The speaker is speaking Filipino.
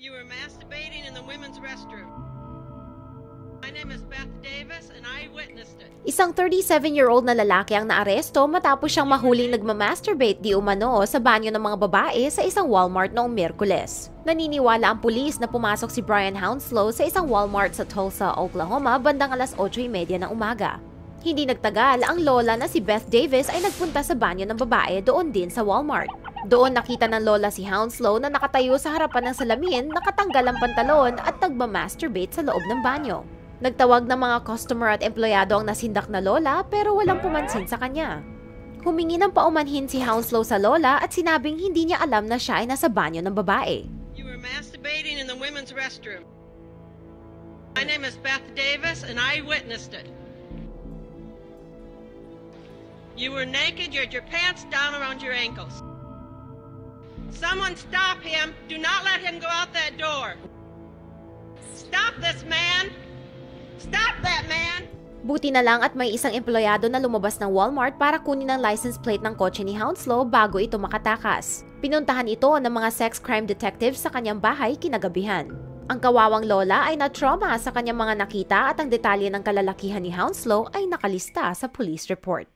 You were masturbating in the women's restroom. My name is Beth Davis and I witnessed it. Isang 37-year-old na lalaki ang naaresto matapos siyang mahuling nagmamasturbate di umano sa banyo ng mga babae sa isang Walmart noong Miyerkules. Naniniwala ang pulis na pumasok si Brian Hounslow sa isang Walmart sa Tulsa, Oklahoma bandang alas 8.30 ng umaga. Hindi nagtagal, ang lola na si Beth Davis ay nagpunta sa banyo ng babae doon din sa Walmart. Doon nakita ng lola si Hounslow na nakatayo sa harapan ng salamin, nakatanggal ang pantalon at nagmamasturbate sa loob ng banyo. Nagtawag ng mga customer at empleyado ang nasindak na lola pero walang pumansin sa kanya. Humingi ng paumanhin si Hounslow sa lola at sinabing hindi niya alam na siya ay nasa banyo ng babae. You were masturbating in the women's restroom. My name is Beth Davis and I witnessed it. You were naked, you had your pants down around your ankles. Someone stop him. Do not let him go out that door. Stop this man. Stop that man. Buti na lang at may isang empleyado na lumabas ng Walmart para kunin ang license plate ng kotse ni Hounslow bago ito makatakas. Pinuntahan ito ng mga sex crime detectives sa kanyang bahay kinagabihan. Ang kawawang lola ay na-trauma sa kanyang mga nakita at ang detalye ng kalalakihan ni Hounslow ay nakalista sa police report.